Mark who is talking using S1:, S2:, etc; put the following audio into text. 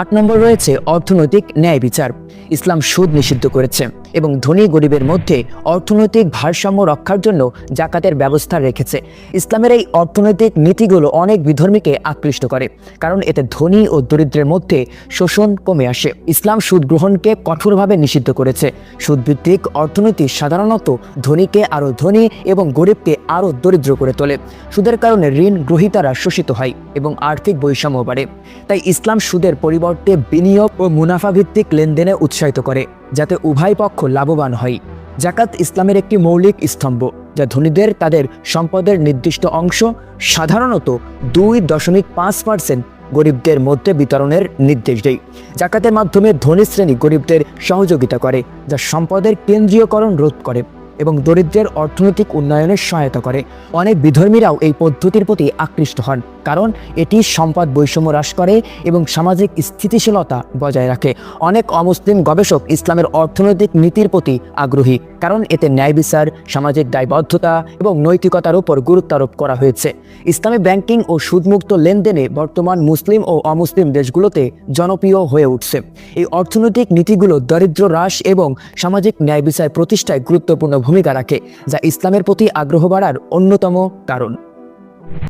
S1: আট নম্বর রয়েছে অর্থনৈতিক ন্যায় বিচার। ইসলাম সুদ নিষিদ্ধ করেছে। এবং ধনী গরিবের মধ্যে অর্থনৈতিক ভারসাম্য রক্ষার জন্য জাকাতের ব্যবস্থা রেখেছে। ইসলামের এই অর্থনৈতিক নীতিগুলো অনেক বিধর্মীকে আকৃষ্ট করে, কারণ এতে ধনী ও দরিদ্রের মধ্যে শোষণ কমে আসে। ইসলাম সুদ গ্রহণকে কঠোরভাবে নিষিদ্ধ করেছে। সুদভিত্তিক অর্থনীতি সাধারণত ধনীকে আরও ধনী এবং গরিবকে আরও দরিদ্র করে তোলে। সুদের কারণে ঋণ গ্রহীতারা শোষিত হয় এবং আর্থিক বৈষম্য বাড়ে। তাই ইসলাম সুদের পরিবর্তে বিনিয়োগ ও মুনাফা ভিত্তিক লেনদেনে উৎসাহিত করে। যাতে উভয় পক্ষ লাভবান হয়। জাকাত ইসলামের একটি মৌলিক স্তম্ভ, যা ধনীদের তাদের সম্পদের নির্দিষ্ট অংশ, সাধারণত দুই দশমিক পাঁচ পার্সেন্ট গরিবদের মধ্যে বিতরণের নির্দেশ দেয়। জাকাতের মাধ্যমে ধনী শ্রেণি গরিবদের সহযোগিতা করে, যা সম্পদের কেন্দ্রীয়করণ রোধ করে। এবং দরিদ্রের অর্থনৈতিক উন্নয়নে সহায়তা করে। অনেক বিধর্মীরাও এই পদ্ধতির প্রতি আকৃষ্ট হন, কারণ এটি সম্পদ বৈষম্য হ্রাস করে এবং সামাজিক স্থিতিশীলতা বজায় রাখে। অনেক অমুসলিম গবেষক ইসলামের অর্থনৈতিক নীতির প্রতি আগ্রহী। কারণ এতে ন্যায় বিচার, সামাজিক দায়বদ্ধতা এবং নৈতিকতার উপর গুরুত্ব আরোপ করা হয়েছে। ইসলামী ব্যাংকিং ও সুদমুক্ত লেনদেনে বর্তমান মুসলিম ও অমুসলিম দেশগুলোতে জনপ্রিয় হয়ে উঠছে। এই অর্থনৈতিক নীতিগুলো দরিদ্র হ্রাস এবং সামাজিক ন্যায় বিচার প্রতিষ্ঠায় গুরুত্বপূর্ণ ভূমিকা রাখে, যা ইসলামের প্রতি আগ্রহ বাড়ার অন্যতম কারণ।